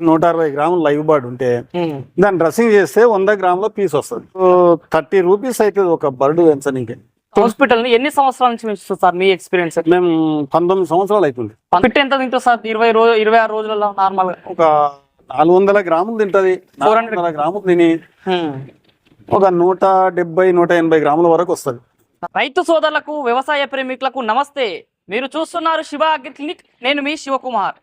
నూట అరవై గ్రాములు లైవ్ బర్డ్ ఉంటే దాన్ని డ్రెస్సింగ్ చేస్తే వంద గ్రాముల పీస్ వస్తుంది. థర్టీ రూపీస్ అవుతుంది ఒక బర్డ్ పెంచనీకి హాస్పిటల్ని ఎన్ని సంవత్సరాల నుంచి పెంచుతుంది సార్ మీ ఎక్స్పీరియన్స్? మేము పంతొమ్మిది సంవత్సరాలు అవుతుంది పిట్ ఎంత తింటుంది సార్? ఇరవై రోజు ఇరవై ఆరు రోజులలో నార్మల్ ఒక నాలుగు వందల గ్రాములు తింటది. నాలుగు వందల గ్రాములు తిని ఒక నూట డెబ్బై నూట ఎనభై గ్రాముల వరకు వస్తుంది. రైతు సోదరులకు వ్యవసాయ ప్రేమికులకు నమస్తే. మీరు చూస్తున్నారు శివ అగ్రి క్లినిక్. నేను మీ శివకుమార్.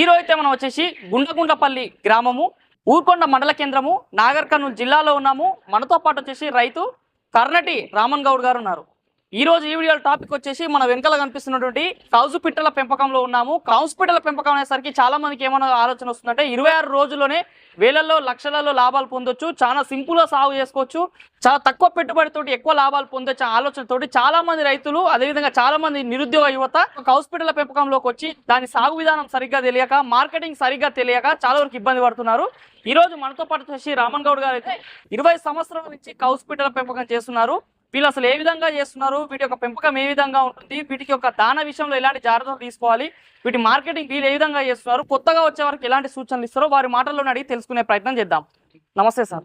ఈరోజు అయితే మనం వచ్చేసి గుండగుండపల్లి గ్రామము ఊర్కొండ మండల కేంద్రము నాగర్ కర్నూలు జిల్లాలో ఉన్నాము. మనతో పాటు వచ్చేసి రైతు కర్ణటి రామన్ గౌడ్ గారు ఉన్నారు. ఈరోజు ఈ వీడియో టాపిక్ వచ్చేసి మన వెనకాల కనిపిస్తున్నటువంటి కౌజు పిట్టల పెంపకంలో ఉన్నాము. కౌసు పిట్టల పెంపకం అనేసరికి చాలా మందికి ఏమైనా ఆలోచన వస్తుందంటే ఇరవై ఆరు రోజుల్లోనే వేలల్లో లక్షలలో లాభాలు పొందొచ్చు చాలా సింపుల్గా సాగు చేసుకోవచ్చు చాలా తక్కువ పెట్టుబడితోటి ఎక్కువ లాభాలు పొందొచ్చు ఆలోచనతోటి చాలా మంది రైతులు అదేవిధంగా చాలా మంది నిరుద్యోగ యువత కౌసు పిట్టల పెంపకంలోకి వచ్చి దాని సాగు విధానం సరిగ్గా తెలియక మార్కెటింగ్ సరిగ్గా తెలియక చాలా వరకు ఇబ్బంది పడుతున్నారు. ఈ రోజు మనతో పాటు వచ్చేసి రామన్ గౌడ్ గారు అయితే ఇరవై సంవత్సరాల నుంచి కౌసు పిట్టల పెంపకం చేస్తున్నారు. వీళ్ళు అసలు ఏ విధంగా చేస్తున్నారు? వీటి యొక్క పెంపకం ఏ విధంగా ఉంటుంది? వీటికి యొక్క దాన విషయంలో ఎలాంటి జాగ్రత్తలు తీసుకోవాలి? వీటి మార్కెటింగ్ వీళ్ళు ఏ విధంగా చేస్తున్నారు? కొత్తగా వచ్చే వారికి ఎలాంటి సూచనలు ఇస్తారో వారి మాటల్లోనే అడిగి తెలుసుకునే ప్రయత్నం చేద్దాం. నమస్తే సార్.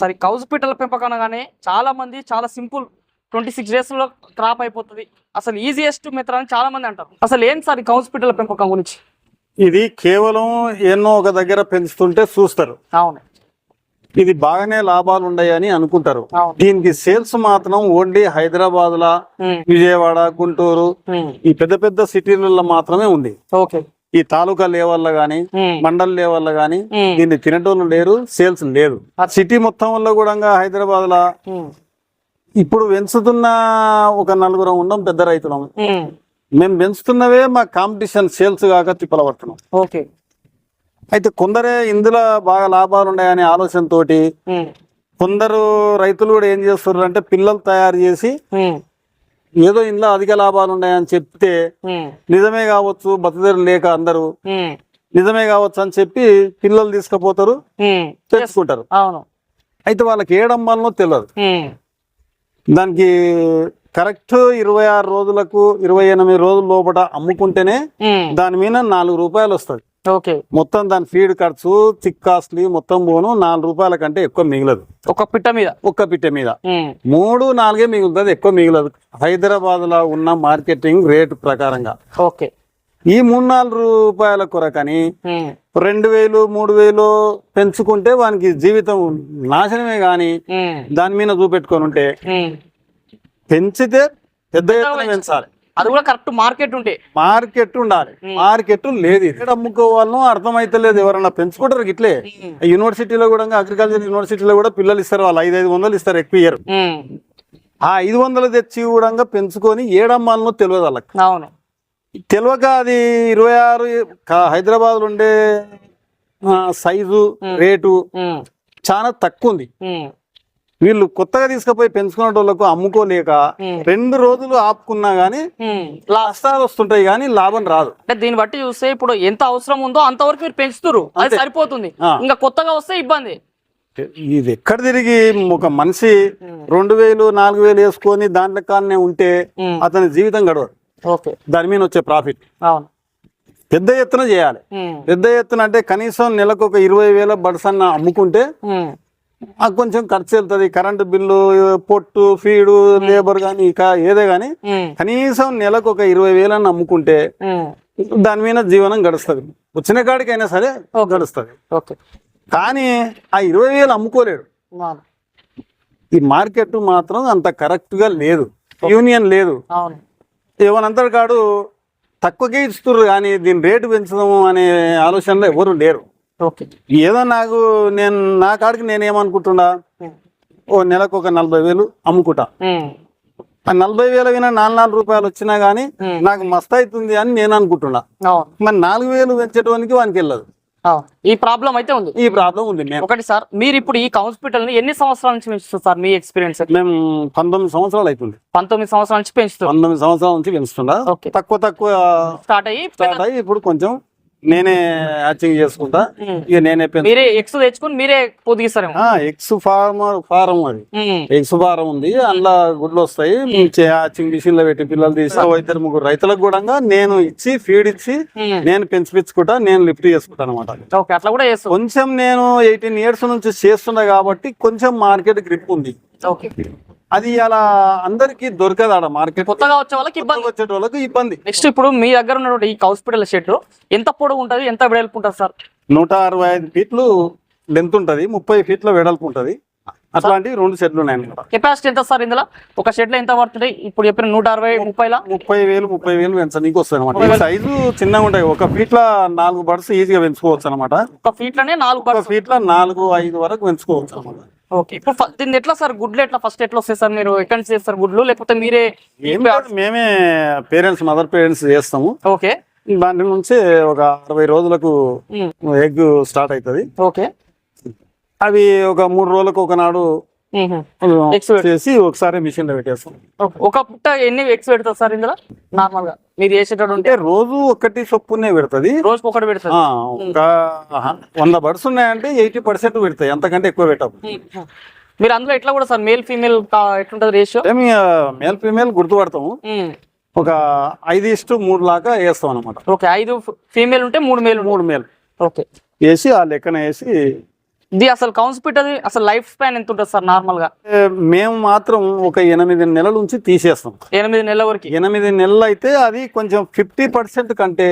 సరే కౌజు పిట్టల పెంపకం అనగానే చాలా మంది చాలా సింపుల్ ట్వంటీ సిక్స్ డేస్లో క్రాప్ అయిపోతుంది. అసలు ఈజియెస్ట్ మెథడ్ అని చాలా మంది అంటారు. అసలు ఏం సార్ ఈ కౌజు పిట్టల పెంపకం గురించి? ఇది కేవలం ఎన్నో ఒక దగ్గర పెంచుతుంటే చూస్తారు. అవును. ఇది బాగానే లాభాలు ఉన్నాయని అనుకుంటారు. దీనికి సేల్స్ మాత్రం ఓన్లీ హైదరాబాద్ లా విజయవాడ గుంటూరు ఈ పెద్ద పెద్ద సిటీలలో మాత్రమే ఉంది. ఈ తాలూకా లెవెల్లో గానీ మండల్ లెవెల్లో గానీ దీన్ని తినటోళ్ళు లేరు సేల్స్ లేదు. సిటీ మొత్తం వల్ల కూడా హైదరాబాద్ లా ఇప్పుడు పెంచుతున్న ఒక నలుగురం ఉండం పెద్ద రైతులం. మేము పెంచుతున్నవే మా కాంపిటీషన్ సేల్స్ కాక తిప్పలబడుతున్నాం. ఓకే. అయితే కొందరే ఇందులో బాగా లాభాలు ఉన్నాయనే ఆలోచనతోటి ఉమ్, కొందరు రైతులు కూడా ఏం చేస్తున్నారు అంటే పిల్లలు తయారు చేసి ఏదో ఇందులో అధిక లాభాలు ఉన్నాయని చెప్తే నిజమే కావచ్చు బతుదేరు లేక అందరూ. నిజమే కావచ్చు అని చెప్పి పిల్లలు తీసుకుపోతారు తెచ్చుకుంటారు. అవును. అయితే వాళ్ళకి ఏడమ్మాలనో తెలియదు. ఉమ్, దానికి కరెక్ట్ ఇరవై ఆరు రోజులకు ఇరవై ఎనిమిది రోజుల లోపల అమ్ముకుంటేనే దాని మీద నాలుగు రూపాయలు వస్తుంది మొత్తం దాని ఫీడ్ ఖర్చు చిక్ కాస్ట్లీ మొత్తం పోను నాలుగు రూపాయల కంటే ఎక్కువ మిగలదు. ఒక పిట్ట మీద? ఒక్క పిట్టె మీద. మూడు నాలుగే మిగులుతుంది ఎక్కువ మిగలదు. హైదరాబాద్లో ఉన్న మార్కెటింగ్ రేటు ప్రకారంగా. ఓకే. ఈ మూడు నాలుగు రూపాయల కొరకని రెండు వేలు మూడు వేలు పెంచుకుంటే వానికి జీవితం నాశనమే గాని దాని మీద చూపెట్టుకొని ఉంటే. పెంచితే పెద్ద పెంచాలి. అది కూడా కరెక్ట్ మార్కెట్ ఉంటే. మార్కెట్ ఉండాలి. మార్కెట్ లేదు. ఎక్కడ అమ్ముకోవాలనో అర్థమైతలేదు ఎవరన్నా పెంచుకుంటారు ఇట్లే యూనివర్సిటీలో కూడా అగ్రికల్చర్ యూనివర్సిటీలో కూడా పిల్లలు ఇస్తారు వాళ్ళు. ఐదు ఐదు వందలు ఇస్తారు ఎక్కువ ఇయ్యరు ఉమ్, ఆ ఐదు వందలు తెచ్చి కూడా పెంచుకొని ఏడమ్మాలనో తెలియదు వాళ్ళకి. అవును. తెలియక అది ఇరవై ఆరు హైదరాబాద్ ఉండే సైజు రేటు చాలా తక్కువ ఉంది. వీళ్ళు కొత్తగా తీసుకుపోయి పెంచుకునే వాళ్ళకు అమ్ముకోలేక రెండు రోజులు ఆపుకున్నా గానీ. లాభాలు వస్తుంటాయి కానీ లాభం రాదు. అంటే దీన్ని బట్టి చూస్తే ఇప్పుడు ఎంత అవసరం ఉందో అంతవరకు మీరు పెంచుతురు అది సరిపోతుంది. ఇంకా కొత్తగా వస్తే ఇబ్బంది. ఇది ఎక్కడ తిరిగి ఒక మనిషి రెండు వేలు నాలుగు వేలు వేసుకొని దాంట్లో కానే ఉంటే అతని జీవితం గడవదు. దాని మీద వచ్చే ప్రాఫిట్. అవును. పెద్ద ఎత్తున చేయాలి. పెద్ద ఎత్తున అంటే కనీసం నెలకు ఒక ఇరవై వేల బడ్సన్న అమ్ముకుంటే ఉమ్, ఆ కొంచెం ఖర్చు వెళ్తుంది. కరెంటు బిల్లు పొట్టు ఫీడు లేబర్ కానీ ఇక ఏదే ఉమ్, కనీసం నెలకు ఒక ఇరవై వేలన్న అమ్ముకుంటే దాని మీద జీవనం గడుస్తుంది. వచ్చిన కాడికైనా సరే గడుస్తుంది. కానీ ఆ ఇరవై వేలు అమ్ముకోలేడు. ఈ మార్కెట్ మాత్రం అంత కరెక్ట్గా లేదు. యూనియన్ లేదు. ఎవరంతటి కాడు? తక్కువకే ఇస్తున్నారు కానీ దీని రేటు పెంచడం అనే ఆలోచనలో ఎవరు లేరు. ఏదో నాకు నేను నా కాడికి నేను ఏమనుకుంటున్నా ఓ నెలకు ఒక నలభై వేలు అమ్ముకుంటా. ఆ నలభై వేల వినా నాలుగు నాలుగు రూపాయలు వచ్చినా గానీ నాకు మస్తు అవుతుంది అని నేను అనుకుంటున్నా. మరి నాలుగు వేలు పెంచడానికి వానికి వెళ్ళదు. ఈ ప్రాబ్లం అయితే ఉంది. ఈ ప్రాబ్లం ఉంది ఒకటి సార్ మీరు ఇప్పుడు ఈ హాస్పిటల్ని ఎన్ని సంవత్సరాల నుంచి పెంచుతారు సార్ మీ ఎక్స్పీరియన్స్? మేము పంతొమ్మిది సంవత్సరాలు అవుతుంది పంతొమ్మిది సంవత్సరాల నుంచి పెంచుతారు పంతొమ్మిది సంవత్సరాల నుంచి పెంచుతున్నా. తక్కువ తక్కువ స్టార్ట్ అయ్యి స్టార్ట్ అయ్యి ఇప్పుడు కొంచెం నేనే హ్యాచింగ్ చేసుకుంటా. ఇక నేనే మీరే ఎగ్స్ తెచ్చుకొని మీరే పొదిగిస్తారేమో. ఎగ్స్ ఫార్మర్ ఫారం అది. ఎగ్స్ ఫారం ఉంది. అందులో గుడ్లు వస్తాయి. హ్యాచింగ్ మిషన్లో పెట్టి పిల్లలు తీసి ఇద్దరు ముగ్గురు రైతులకు కూడా నేను ఇచ్చి ఫీడ్ ఇచ్చి. నేను పెంచిపించుకుంటా నేను లిఫ్ట్ చేసుకుంటాను అనమాట అట్లా కూడా చేస్తాం. కొంచెం నేను ఎయిటీన్ ఇయర్స్ నుంచి చేస్తున్నా కాబట్టి కొంచెం మార్కెట్ గ్రిప్ ఉంది. ఓకే. అది అలా అందరికి దొరకదు ఆడ మార్కెట్. కొత్తగా వచ్చే వాళ్ళకి ఇబ్బంది. వచ్చే వాళ్ళకి ఇబ్బంది. నెక్స్ట్ ఇప్పుడు మీ దగ్గర ఉన్నటువంటి ఈ హాస్పిటల్ షెడ్ ఎంత పొడవు ఉంటుంది? ఎంత వెడల్పు ఉంటుంది సార్? నూట అరవై ఐదు ఫీట్లు లెంత్ ఉంటది ముప్పై ఫీట్ల వెడల్పు ఉంటది. అట్లాంటివి రెండు సెట్లు ఉన్నాయి కెపాసిటీ ఎంత సార్ ఇందులో? ఒక షెడ్లో ఎంత పడుతుంది? ఇప్పుడు చెప్పిన నూట అరవై ముప్పైలా? ముప్పై వేలు ముప్పై వేలు పెంచడానికి వస్తుంది అనమాట సైజు చిన్నగా ఉంటాయి. ఒక ఫీట్ల నాలుగు బర్డ్స్ ఈజీగా పెంచుకోవచ్చు అనమాట ఒక ఫీట్లోనే నాలుగు బర్డ్స్. ఫీట్ల నాలుగు ఐదు వరకు పెంచుకోవచ్చు అనమాట ఓకే. ఇప్పుడు దీన్ని ఎట్లా సార్ గుడ్లు ఎట్లా ఫస్ట్ ఎట్లా వస్తాయి సార్? మీరు ఎక్కడి చేస్తారు గుడ్లు? లేకపోతే మీరే మేమే పేరెంట్స్ మదర్ పేరెంట్స్ చేస్తాము. ఓకే. దాంట్లో నుంచి ఒక అరవై రోజులకు. ఎగ్ స్టార్ట్ అవుతుంది. ఓకే. అవి ఒక మూడు రోజులకు ఒకనాడు చేసి ఒకసారి మిషన్లో పెట్టేస్తాం. ఓకే. ఒక పుట్ట ఎన్ని ఎగ్స్ పెడతారు సార్ ఇందులో? నార్మల్గా. మీరు ఉంటే. రోజు ఒకటి చొప్పునే పెడుతుంది. రోజుకి ఒకటి ఒక వంద బర్డ్స్ ఉన్నాయంటే ఎయిటీ పర్సెంట్ పెడతాయి. అంతకంటే ఎక్కువ పెట్టవు ఉమ్. మీరు అందులో ఎట్లా కూడా సార్ మేల్ ఫీమేల్ ఎట్లుంటది రేషియో? మేల్ ఫీమేల్ గుర్తుపడతాము. ఒక ఐదు ఇష్టు మూడు లాగా వేస్తాం అనమాట ఓకే ఐదు ఫీమేల్ ఉంటే మూడు మేల్ మూడు మేల్ ఓకే. వేసి ఆ లెక్కన వేసి ఇది అసలు కౌన్స్ పిట్టది అసలు లైఫ్ స్పాన్ ఎంత ఉంటుంది సార్ నార్మల్గా మేము మాత్రం ఒక ఎనిమిది నెలల నుంచి తీసేస్తాం ఎనిమిది నెలల వరకు ఎనిమిది నెలలు అయితే అది కొంచెం ఫిఫ్టీ పర్సెంట్ కంటే.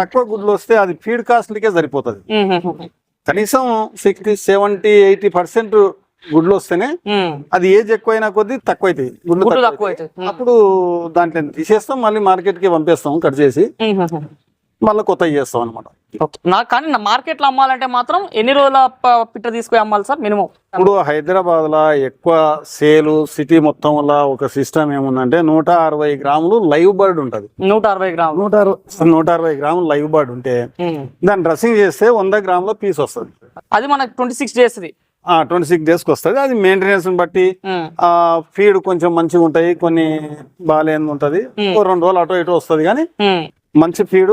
తక్కువ గుడ్లు వస్తే అది ఫీడ్ కాస్ట్లకే సరిపోతుంది. కనీసం సిక్స్టీ సెవెంటీ ఎయిటీ పర్సెంట్ గుడ్లు వస్తేనే. అది ఏజ్ ఎక్కువైనా కొద్దీ తక్కువ అవుతాయి గుడ్లు తక్కువ. అప్పుడు దాంట్లో తీసేస్తాం మళ్ళీ మార్కెట్కి పంపిస్తాం కట్ చేసి. మళ్ళీ కొత్త చేస్తాం అనమాట ఓకే. నా కానీ నా మార్కెట్లో అమ్మాలంటే మాత్రం ఎన్ని రోజుల పిట్ట తీసుకుని అమ్మాలి సార్ మినిమం? ఇప్పుడు హైదరాబాద్లో ఎక్కువ సేలు సిటీ మొత్తంలో ఒక సిస్టమ్ ఏముందంటే నూట అరవై గ్రాములు లైవ్ బర్డ్ ఉంటది. నూట అరవై గ్రాములు. నూట అరవై నూట అరవై గ్రాములు లైవ్ బర్డ్ ఉంటే. దాన్ని డ్రెస్సింగ్ చేస్తే వంద గ్రాముల పీస్ వస్తుంది. అది మనకు twenty six days twenty six డేస్కి వస్తుంది. అది మెయింటెనెన్స్ బట్టి. ఆ ఫీడ్ కొంచెం మంచిగా ఉంటాయి కొన్ని బాగాలేని ఉంటది ఓ రెండు రోజులు అటో ఇటో వస్తుంది కానీ. మంచి ఫీడ్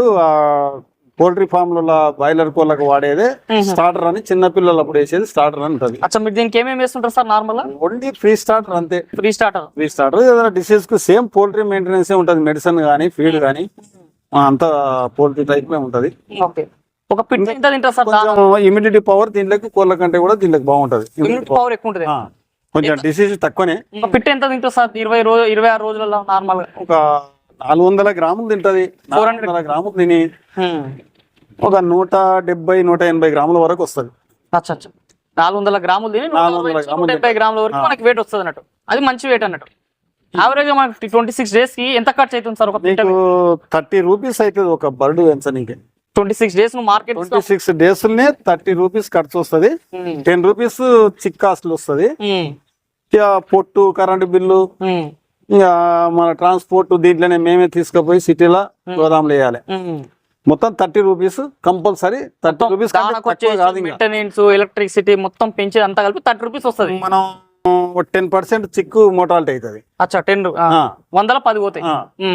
పోల్ట్రీ ఫామ్లలో బాయిలర్ కోళ్ళకు వాడేదే స్టార్టర్ అని చిన్న పిల్లలు అప్పుడు వేసేది స్టార్టర్ అని ఉంటుంది. అచ్చా మీరు దీనికి ఏమేమి వేస్తుంటారు sir normal only free starter అంతే. Free starter. Free starter. ఏదైనా డిసీజ్కు సేమ్ పోల్ట్రీ మెయింటెనెన్స్ ఉంటుంది మెడిసిన్ కానీ ఫీడ్ కానీ అంతా పోల్ట్రీ టైప్ ఉంటది. ఒక ఎంత తింటారు సార్ ఇమ్యూనిటీ పవర్ దీంట్లోకి కోళ్ళ కంటే కూడా దీంట్లోకి బాగుంటది. Immunity power. ఎక్కువ ఉంటుంది. కొంచెం డిసీజ్ తక్కువనే. పిట్ట ఎంత తింటారు సార్? ఇరవై రోజు ఇరవై ఆరు రోజులలో నార్మల్ ఒక నాలుగు వందల గ్రాములు తింటది. నాలుగు వందల గ్రాములు తిని. ఒక నూట డెబ్బై నూట ఎనభై గ్రాముల వరకు వస్తుంది. అచ్చా అచ్చా. నాలుగు వందల గ్రాములు తిని నూట డెబ్బై గ్రాముల వరకు మనకి వెయిట్ వస్తుంది అన్నట్టు. అది మంచి వెయిట్ అన్నట్టు. యావరేజ్ మనకి ట్వంటీ సిక్స్ డేస్కి ఎంత ఖర్చు అవుతుంది సార్ ఒక థర్టీ రూపీస్ అవుతుంది ఒక బర్డ్ పెంచనీకి twenty six days market twenty six days thirty rupees ఖర్చు వస్తుంది. టెన్ రూపీస్ చిక్ కాస్ట్ వస్తుంది పొట్టు కరెంటు బిల్లు ఇక మన ట్రాన్స్పోర్ట్ దీంట్లోనే మేమే తీసుకుపోయి సిటీలో గోదాంలో వేయాలి. మొత్తం thirty rupees compulsory thirty rupees maintenance electricity మొత్తం పెంచేది అంతా కలిపి థర్టీ రూపీస్ వస్తుంది. మనం టెన్ పర్సెంట్ చిక్కు మోటాలిటీ అవుతుంది. అచ్చా టెన్ వందల పది పోతాయి.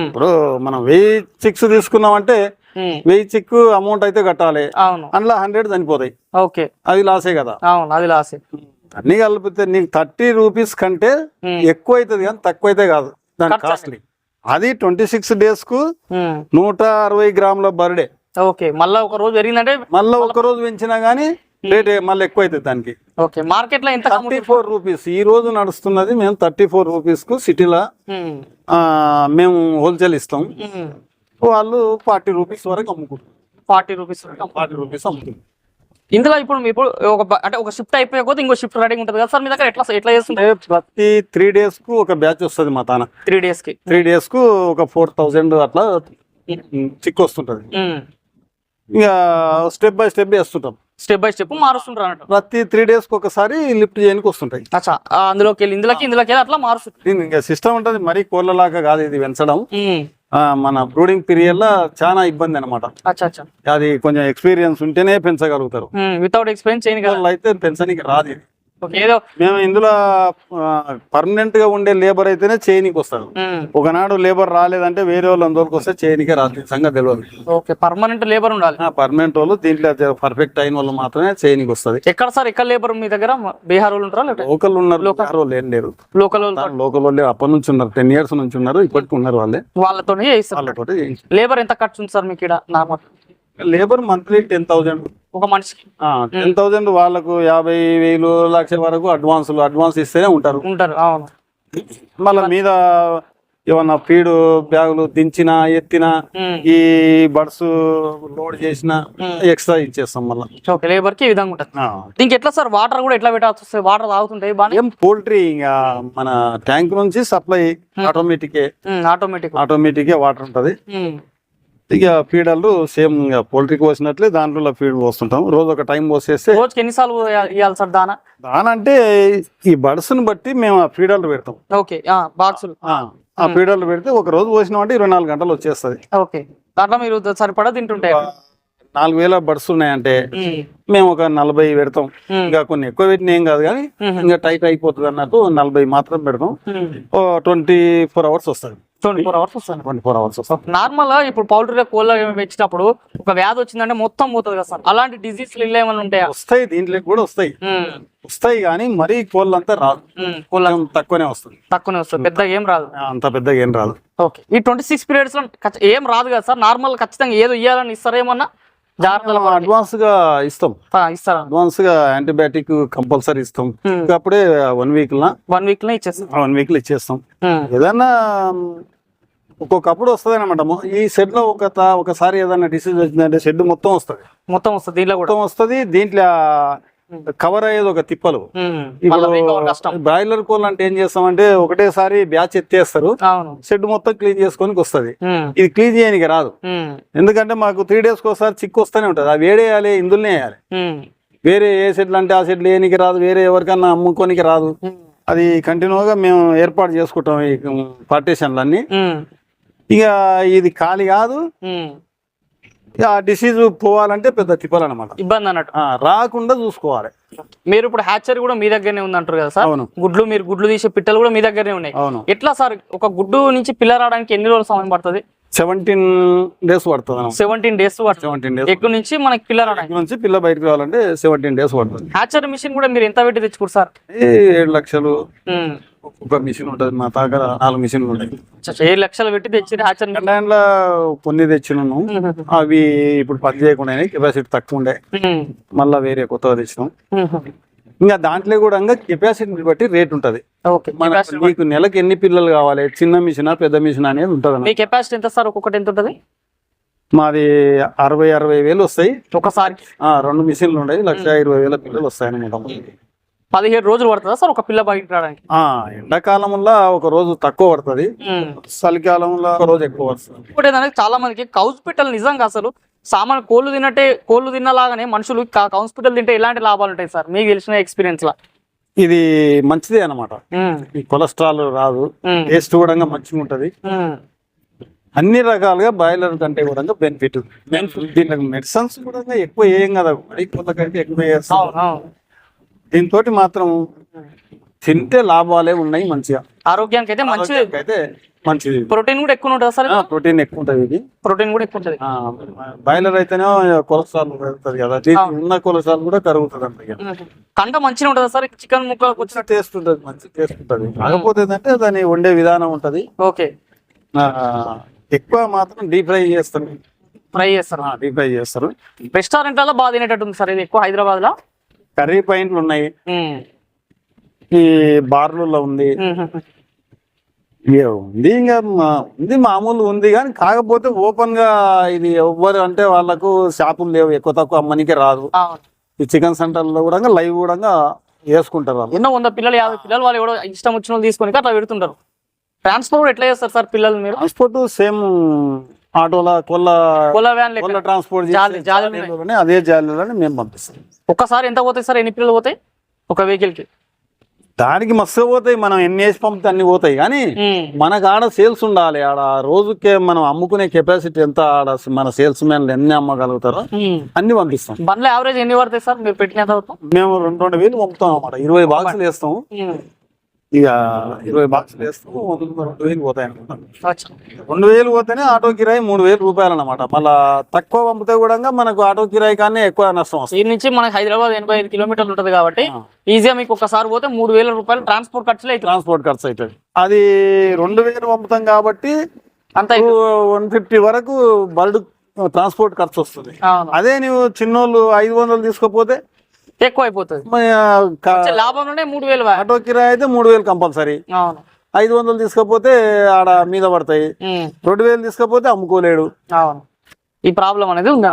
ఇప్పుడు మనం వెయ్యి చిక్స్ తీసుకున్నామంటే ఉమ్, వెయ్యి చిక్కు అమౌంట్ అయితే కట్టాలి. అవును. అందులో హండ్రెడ్ చనిపోతాయి. ఓకే. అది లాసే కదా. అవును అది లాసే అన్ని కలిపితే నీకు థర్టీ రూపీస్ కంటే ఎక్కువ అవుతుంది కానీ తక్కువ అయితే కాదు. దాని కాస్ట్లీ. అది ట్వంటీ సిక్స్ డేస్కు నూట అరవై గ్రాముల బర్డే ఓకే. మళ్ళీ ఒక రోజు పెరిగిందంటే మళ్ళీ ఒక రోజు పెంచినా గానీ రేట్ మళ్ళీ ఎక్కువ అవుతుంది దానికి. ఓకే. మార్కెట్లో ఎంత థర్టీ ఫోర్ రూపీస్. ఈ రోజు నడుస్తున్నది మేము థర్టీ ఫోర్ రూపీస్కు సిటీలో మేము హోల్సేల్ ఇస్తాం. వాళ్ళు ఫార్టీ రూపీస్ వరకు అమ్ముకుంటారు. ఫార్టీ రూపీస్ ఫార్టీ రూపీస్ అమ్ముకుంటారు. ఇందులో ఇప్పుడు ఒక అంటే ఒక షిఫ్ట్ అయిపోయే కొద్ది ఇంకో షిఫ్ట్ రెడీ ఉంటుంది కదా. సార్ మీ దగ్గర ఎట్లా ఎట్లా చేస్తుంటారు? అంటే ప్రతి త్రీ డేస్కు ఒక బ్యాచ్ వస్తుంది మా తాన. త్రీ డేస్కి. త్రీ డేస్కు ఒక ఫోర్ థౌజండ్ అట్లా చిక్కు వస్తుంటది ఇక స్టెప్ బై స్టెప్ వేస్తుంటాం స్టెప్ బై స్టెప్ మారుస్తుంటారు అన్నట్టు. ప్రతి త్రీ డేస్కి ఒకసారి లిఫ్ట్ చేయడానికి వస్తుంటాయి. అచ్చా అందులోకి వెళ్ళి ఇందులోకి ఇందులోకి అట్లా మారుస్తుంటారు దీని ఇంకా సిస్టమ్ ఉంటుంది మరీ కోళ్ళలాగా కాదు ఇది పెంచడం ఆ, మన బ్రూడింగ్ పీరియడ్లో చాలా ఇబ్బంది అనమాట అది కొంచెం ఎక్స్పీరియన్స్ ఉంటేనే పెంచగలుగుతారు. వితౌట్ ఎక్స్పీరియన్స్ అయితే పెంచడానికి రాదు ఇది. ఏదో మేము ఇందులో పర్మనెంట్గా ఉండే లేబర్ అయితేనే చేయనికి వస్తారు. ఒకనాడు లేబర్ రాలేదంటే వేరే వాళ్ళు అందరికి వస్తే చేయనికే రాదు. సంగతి తెలియదు ఓకే పర్మనెంట్ లేబర్ ఉండాలి. పర్మనెంట్ వాళ్ళు దీంట్లో పర్ఫెక్ట్ అయిన వాళ్ళు మాత్రమే చేయనికి వస్తుంది. ఎక్కడ సార్? ఎక్కడ లేబర్ మీ దగ్గర? బీహార్ వాళ్ళు ఉంటారా లోకల్ ఉన్నారు. బీహార్ వాళ్ళు ఏం లేరు. లోకల్ వాళ్ళు లోకల్ వాళ్ళు అప్పటి నుంచి ఉన్నారు. టెన్ ఇయర్స్ నుంచి ఉన్నారు. ఇప్పటికి ఉన్నారు వాళ్ళే. వాళ్ళతోటి లేబర్ ఎంత ఖర్చు ఉంది సార్ మీకు ఇక్కడ? Normal. Labour monthly ten thousand. ఒక మనిషికి. టెన్ థౌజండ్ వాళ్ళకు యాభై వేలు లక్ష వరకు అడ్వాన్స్ అడ్వాన్స్ ఇస్తేనే ఉంటారు. ఉంటారు అవును. మళ్ళీ మీద ఏమన్నా ఫీడ్ బ్యాగులు దించినా ఎత్తినా ఈ బడ్స్ లోడ్ చేసిన ఎక్స్ట్రా ఇచ్చేస్తాం మళ్ళీ. లేబర్కి విధంగా ఉంటుంది. దీనికి ఎట్లా సార్ వాటర్ కూడా ఎట్లా పెట్టాల్సి వస్తుంది వాటర్ తాగుతుంటాయి బాగా ఏం పోల్ట్రీ ఇంకా మన ట్యాంక్ నుంచి supply automatic automatic. Automatic water ఉంటది. ఇక ఫీడర్లు సేమ్ ఇంకా పోల్ట్రీకి పోసినట్లే దాంట్లో ఫీడ్ పోస్తుంటాం రోజు ఒక టైం పోసేస్తే రోజుకి ఎన్నిసార్లు ఇవ్వాలి సార్ దానా? దానంటే ఈ బడ్స్ని బట్టి మేము ఆ ఫీడర్లు పెడతాం. ఓకే బాక్సులు. ఆ, ఫీడర్లు పెడితే ఒక రోజు పోసినామంటే ఇరవై నాలుగు గంటలు వచ్చేస్తది. ఓకే దాంట్లో మీరు సరిపడా తింటుంటాయి నాలుగు వేల బడ్స్ ఉన్నాయంటే మేము. ఒక నలభై పెడతాం. ఇంకా కొన్ని ఎక్కువ పెట్టిన ఏం కాదు కానీ ఇంకా టైట్ అయిపోతుంది అన్నట్టు నలభై మాత్రం పెడతాం. ట్వంటీ ఫోర్ అవర్స్ వస్తుంది. ట్వంటీ ఫోర్ అవర్స్ వస్తాను ట్వంటీ ఫోర్ అవర్స్ నార్మల్గా ఇప్పుడు పౌల్ట్రీలో కోళ్ళ పెంచినప్పుడు ఒక వ్యాధి వచ్చిందంటే మొత్తం పోతుంది కదా సార్. అలాంటి డిసీజ్ ఇల్లు ఏమైనా ఉంటాయా? వస్తాయి దీంట్లో కూడా వస్తాయి. ఉమ్, వస్తాయి కానీ మరీ కోళ్ళంతా రాదు. కోళ్ళ కొంచెం తక్కువనే వస్తుంది. తక్కువనే వస్తుంది. పెద్దగా ఏం రాదు. అంత పెద్దగా ఏం రాదు. ఓకే ఈ ట్వంటీ సిక్స్ పీరియడ్స్లో ఏం రాదు కదా సార్. నార్మల్ ఖచ్చితంగా ఏదో ఇవ్వాలని ఇస్తారేమన్నా జాగ్రత్తలు అడ్వాన్స్గా ఇస్తాం. ఇస్తారా అడ్వాన్స్గా యాంటీబయాటిక్ కంపల్సరీ ఇస్తాం. ఇంకా అప్పుడే వన్ వీక్ లా వన్ వీక్లో ఇచ్చేస్తారు వన్ వీక్లో ఇచ్చేస్తాం ఏదన్నా ఒక్కొక్కప్పుడు వస్తుంది అనమాట ఈ షెడ్లో ఒక ఒకసారి ఏదైనా డిసీజ్ వచ్చిందంటే షెడ్ మొత్తం వస్తుంది. మొత్తం వస్తుంది కూడా. మొత్తం వస్తుంది దీంట్లో కవర్ అయ్యేది ఒక తిప్పలు. బ్రాయిలర్ కోళ్ళు అంటే ఏం చేస్తామంటే ఒకటేసారి బ్యాచ్ ఎత్తేస్తారు. షెడ్ మొత్తం క్లీన్ చేసుకోనికి వస్తుంది. ఇది క్లీన్ చేయడానికి రాదు. ఎందుకంటే మాకు త్రీ డేస్కి ఒకసారి చిక్కు వస్తూనే ఉంటుంది. అది వేడేయాలి ఇందులోనే వేయాలి. వేరే ఏ సెట్లు అంటే ఆ సెట్లు వేయనికి రాదు వేరే ఎవరికన్నా అమ్ముకోనికి రాదు. అది కంటిన్యూగా మేము ఏర్పాటు చేసుకుంటాం ఈ పార్టీషన్లన్నీ ఇక ఇది ఖాళీ కాదు. ఆ డిసీజ్ పోవాలంటే పెద్ద తిప్పాలన్నమాట ఇబ్బంది అన్నట్టు. రాకుండా చూసుకోవాలి. మీరు ఇప్పుడు హ్యాచరీ కూడా మీ దగ్గరనే ఉంది అంటారు కదా సార్? గుడ్లు మీరు గుడ్లు తీసే పిట్టలు కూడా మీ దగ్గరనే ఉన్నాయి. అవును. ఎట్లా సార్ ఒక గుడ్డు నుంచి పిల్ల రావడానికి ఎన్ని రోజులు సమయం పడుతుంది? సెవెంటీన్ డేస్ పడుతుంది సెవెంటీన్ డేస్ సెవెంటీన్ డేస్ ఎక్కువ నుంచి మనకి పిల్ల రావడానికి? నుంచి పిల్ల బయటకు రావాలంటే సెవెంటీన్ డేస్ పడుతుంది. హ్యాచరీ మిషన్ కూడా మీరు ఎంత పెట్టి తెచ్చుకోరు సార్? ఏడు లక్షలు. ఒక్కొక్క మిషన్ ఉంటుంది మా దగ్గర నాలుగు మిషన్లు ఉంటాయి ఏడు లక్షలు పెట్టి తెచ్చి హ్యాచరీ మిషన్ దాంట్లో కొన్ని తెచ్చినాను అవి ఇప్పుడు పని చేయకుండా కెపాసిటీ తక్కువ ఉండే. మళ్ళీ వేరే కొత్తగా తెచ్చినాం. ఇంకా దాంట్లో కూడా కెపాసిటీని బట్టి రేట్ ఉంటది. నీకు నెలకు ఎన్ని పిల్లలు కావాలి? చిన్న మిషన్ పెద్ద మిషన్ అనేది ఉంటుంది మీ కెపాసిటీ ఎంత సార్? ఒక్కొక్కటి ఎంత ఉంటుంది? మాది అరవై అరవై వేలు వస్తాయి. ఒకసారి. రెండు మిషన్లు ఉన్నాయి లక్ష ఇరవై వేల పిల్లలు వస్తాయి అనమాట పదిహేడు రోజులు పడుతుందా సార్? ఒక పిల్ల బయట రావడానికి ఎండాకాలంలో ఒక రోజు తక్కువ పడుతుంది. చలికాలంలో ఒక రోజు ఎక్కువ పడుతుంది. ఇంకోటి ఏంటంటే చాలా మందికి కౌస్ పిట్టలు నిజంగా అసలు సామాన్య కోళ్ళు తిన్నట్టే కోళ్ళు తిన్నలాగానే మనుషులు కా- కౌస్ పిట్టలు తింటే ఎలాంటి లాభాలు ఉంటాయి సార్? మీకు తెలిసిన ఎక్స్పీరియన్స్ లా ఇది మంచిదే అన్నమాట. ఉమ్, ఈ కొలెస్ట్రాల్ రాదు. టేస్ట్ కూడా మంచిగా ఉంటది. అన్ని రకాలుగా బాయిలర్ కంటే కూడా బెనిఫిట్. దీనికి మెడిసిన్స్ కూడా ఎక్కువ ఏం కదా. మరి ఎక్కువ వేస్తాం. దీంతో మాత్రం తింటే లాభాలే ఉన్నాయి మంచిగా. ఆరోగ్యానికి అయితే మంచిది అయితే మంచిది ప్రోటీన్ కూడా ఎక్కువ ఉంటుంది సార్ ప్రోటీన్ ఎక్కువ ఉంటుంది ఇది. ప్రోటీన్ కూడా ఎక్కువ ఉంటుంది. బాయిలర్ అయితేనే కొలెస్ట్రాల్ పెరుగుతుంది కదా. ఉన్న కొలెస్ట్రాల్ కూడా కరుగుతుంది అంత. కంట మంచిగా ఉంటుంది సార్? చికెన్ ముక్కలకు వచ్చిన టేస్ట్ ఉంటుంది మంచి టేస్ట్ ఉంటుంది. కాకపోతే ఏంటంటే దాన్ని వండే విధానం ఉంటది. ఓకే. ఎక్కువ మాత్రం డీప్ ఫ్రై చేస్తారు. ఫ్రై చేస్తారు. డీప్ ఫ్రై చేస్తారు. రెస్టారెంట్లలో బాగా తినేటట్టు ఉంది సార్ ఇది ఎక్కువ హైదరాబాద్లో కర్రీ పాయింట్లు ఉన్నాయి. ఈ బార్లలో ఉంది. ఉంది ఇంకా ఉంది మామూలు ఉంది కానీ కాకపోతే ఓపెన్గా ఇది ఎవ్వరు అంటే వాళ్ళకు షాపులు లేవు ఎక్కువ తక్కువ అమ్మనికి రాదు. ఈ చికెన్ సెంటర్లో కూడా లైవ్ కూడా వేసుకుంటారు ఎన్నో వంద పిల్లలు యాభై పిల్లలు వాళ్ళు కూడా ఇష్టం వచ్చిన తీసుకొని అట్లా పెడుతుంటారు. ట్రాన్స్పోర్ట్ ఎట్లా చేస్తారు సార్ పిల్లలు మీరు? ట్రాన్స్పోర్ట్ సేమ్ ఆటోల కొల్ల వ్యాన్ కొల్ల ట్రాన్స్పోర్ట్ జాలీలోనే అదే జాలీలోనే మేము పంపిస్తాం. ఒక్కసారి ఎంత పోతాయి సార్? ఎన్ని పిల్లలు పోతాయి? ఒక వెహికల్కి? దానికి మస్తు పోతాయి. మనం ఎన్ని వేసి పంపితే అన్ని పోతాయి. కానీ మనకు ఆడ సేల్స్ ఉండాలి. ఆడ రోజుకే మనం అమ్ముకునే కెపాసిటీ ఎంత ఆడ మన సేల్స్ మ్యాన్లు ఎన్ని అమ్మగలుగుతారో. అన్ని పంపిస్తాం. బండ్ల యావరేజ్ ఎన్ని పడతాయి సార్? మీరు పెట్టిన మేము రెండు రెండు వేలు పంపుతాం అన్నమాట. ఇరవై బాక్సులు వేస్తాం. ఇక ఇరవై బాక్సులు వేస్తాం రెండు వేలు పోతాయి అనమాట. రెండు వేలు పోతేనే ఆటో కిరాయి మూడు వేలు రూపాయలు అనమాట మళ్ళా తక్కువ పంపితే కూడా మనకు ఆటో కిరాయి కానీ ఎక్కువ నష్టం వస్తుంది. ఈ నుంచి మనకి హైదరాబాద్ ఎనభై ఐదు కిలోమీటర్లు ఉంటుంది కాబట్టి. ఈజీగా మీకు ఒకసారి పోతే మూడు వేల రూపాయలు ట్రాన్స్పోర్ట్ ఖర్చులు అవుతుంది ట్రాన్స్పోర్ట్ ఖర్చు అవుతుంది అది రెండు వేలు పంపుతాం కాబట్టి అంత. వన్ ఫిఫ్టీ వరకు బల్డ్ ట్రాన్స్పోర్ట్ ఖర్చు వస్తుంది. అదే నువ్వు చిన్నోళ్ళు ఐదు వందలు తీసుకోపోతే ఎక్కువ అయిపోతుంది లాభంలోనే మూడు వేలు ఆటో కిరాయి అయితే మూడు వేలు కంపల్సరీ. అవును. ఐదు వందలు తీసుకపోతే ఆడ మీద పడతాయి. రెండు వేలు తీసుకపోతే అమ్ముకోలేడు. అవును. ఈ ప్రాబ్లం అనేది ఉంది?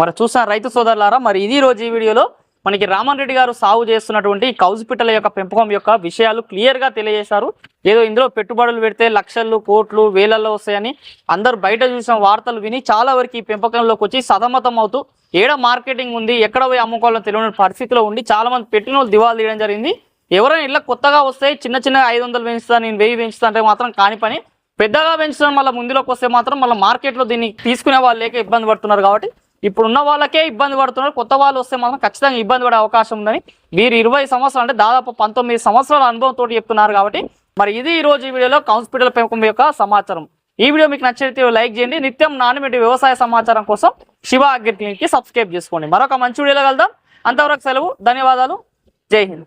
మరి చూసిన రైతు సోదరులారా మరి ఇది రోజు ఈ వీడియోలో మనకి రామన్ రెడ్డి గారు సాగు చేస్తున్నటువంటి కౌజు పిట్టల యొక్క పెంపకం యొక్క విషయాలు క్లియర్గా తెలియజేశారు. ఏదో ఇందులో పెట్టుబడులు పెడితే లక్షలు కోట్లు వేలల్లో వస్తాయని అందరూ బయట చూసిన వార్తలు విని చాలా వరకు ఈ పెంపకంలోకి వచ్చి సతమతం అవుతూ ఏడ మార్కెటింగ్ ఉంది? ఎక్కడ పోయి అమ్ముకోవాలో తెలియని పరిస్థితిలో ఉండి చాలా మంది పెట్టిన వాళ్ళు దివాలు తీయడం జరిగింది. ఎవరైనా ఇళ్ళ కొత్తగా వస్తే చిన్న చిన్న ఐదు వందలు పెంచుతా నేను వెయ్యి పెంచుతా అంటే మాత్రం కాని పని. పెద్దగా పెంచడం మళ్ళీ ముందులోకి వస్తే మాత్రం మళ్ళీ మార్కెట్లో దీన్ని తీసుకునే వాళ్ళు లేక ఇబ్బంది పడుతున్నారు కాబట్టి ఇప్పుడు ఉన్న వాళ్ళకే ఇబ్బంది పడుతున్నారు. కొత్త వాళ్ళు వస్తే మాత్రం ఖచ్చితంగా ఇబ్బంది పడే అవకాశం ఉందని మీరు ఇరవై సంవత్సరాలు అంటే దాదాపు పంతొమ్మిది సంవత్సరాల అనుభవంతో చెప్తున్నారు కాబట్టి మరి ఇది ఈరోజు ఈ వీడియోలో కౌన్సిపిటల్ పెంపకం యొక్క సమాచారం. ఈ వీడియో మీకు నచ్చితే లైక్ చేయండి. నిత్యం నాణ్యమైన వ్యవసాయ సమాచారం కోసం శివ అగ్రి క్లినిక్ సబ్స్క్రైబ్ చేసుకోండి. మరొక మంచి వీడియోలో కలుద్దాం. అంతవరకు సెలవు ధన్యవాదాలు. జై హింద్.